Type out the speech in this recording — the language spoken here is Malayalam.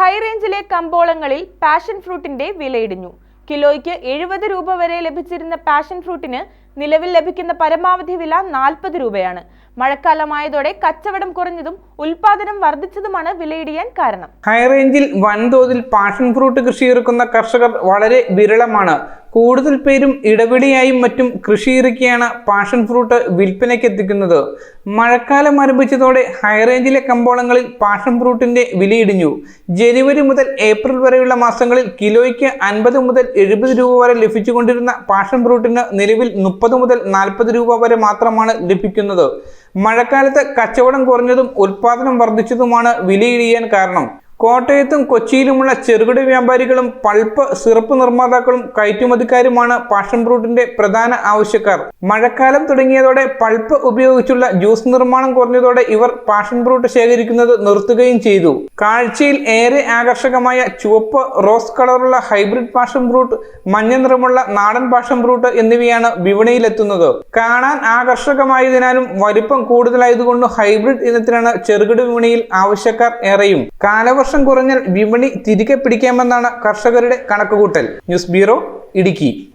ഹൈറേഞ്ചിലെ കമ്പോളങ്ങളിൽ പാഷൻ ഫ്രൂട്ടിന്റെ വിലയിടിഞ്ഞു. കിലോയ്ക്ക് എഴുപത് രൂപ വരെ ലഭിച്ചിരുന്ന പാഷൻ ഫ്രൂട്ടിന് നിലവിൽ ലഭിക്കുന്ന പരമാവധി വില നാൽപ്പത് രൂപയാണ്. മഴക്കാലമായതോടെ കച്ചവടം കുറഞ്ഞതും ഉൽപാദനം വർദ്ധിച്ചതുമാണ് വിലയിടിയാൻ കാരണം. ഹൈറേഞ്ചിൽ വൻതോതിൽ പാഷൻ ഫ്രൂട്ട് കൃഷി ഇറക്കുന്ന കർഷകർ വളരെ വിരളമാണ്. കൂടുതൽ പേരും ഇടവിടിയായും മറ്റും കൃഷി ഇറക്കിയാണ് പാഷൻ ഫ്രൂട്ട് വിൽപ്പനയ്ക്ക് എത്തിക്കുന്നത്. മഴക്കാലം ആരംഭിച്ചതോടെ ഹൈറേഞ്ചിലെ കമ്പോളങ്ങളിൽ പാഷൻ ഫ്രൂട്ടിന്റെ വിലയിടിഞ്ഞു. ജനുവരി മുതൽ ഏപ്രിൽ വരെയുള്ള മാസങ്ങളിൽ കിലോയ്ക്ക് അൻപത് മുതൽ എഴുപത് രൂപ വരെ ലഭിച്ചുകൊണ്ടിരുന്ന പാഷൻ ഫ്രൂട്ടിന് നിലവിൽ മുപ്പത് മുതൽ നാൽപ്പത് രൂപ വരെ മാത്രമാണ് ലഭിക്കുന്നത്. മഴക്കാലത്ത് കച്ചവടം കുറഞ്ഞതും ഉൽപാദനം വർദ്ധിച്ചതുമാണ് വിലയിടിയാൻ കാരണം. കോട്ടയത്തും കൊച്ചിയിലുമുള്ള ചെറുകിട വ്യാപാരികളും പൾപ്പ് സിറപ്പ് നിർമ്മാതാക്കളും കയറ്റുമതിക്കാരുമാണ് പാഷൻ ഫ്രൂട്ടിന്റെ പ്രധാന ആവശ്യക്കാർ. മഴക്കാലം തുടങ്ങിയതോടെ പൾപ്പ് ഉപയോഗിച്ചുള്ള ജ്യൂസ് നിർമ്മാണം കുറഞ്ഞതോടെ ഇവർ പാഷൻ ഫ്രൂട്ട് ശേഖരിക്കുന്നത് നിർത്തുകയും ചെയ്തു. കാഴ്ചയിൽ ഏറെ ആകർഷകമായ ചുവപ്പ് റോസ് കളറുള്ള ഹൈബ്രിഡ് പാഷൻ ഫ്രൂട്ട് മഞ്ഞ നിറമുള്ള നാടൻ പാഷൻ ഫ്രൂട്ട് എന്നിവയാണ് വിപണിയിലെത്തുന്നത്. കാണാൻ ആകർഷകമായതിനാലും വലിപ്പം കൂടുതലായതുകൊണ്ട് ഹൈബ്രിഡ് ഇനത്തിനാണ് ചെറുകിട വിപണിയിൽ ആവശ്യക്കാർ ഏറെയും. കാലവർഷം കുറഞ്ഞാൽ വിപണി തിരികെ പിടിക്കാമെന്നാണ് കർഷകരുടെ കണക്കുകൂട്ടൽ. News bureau Idukki.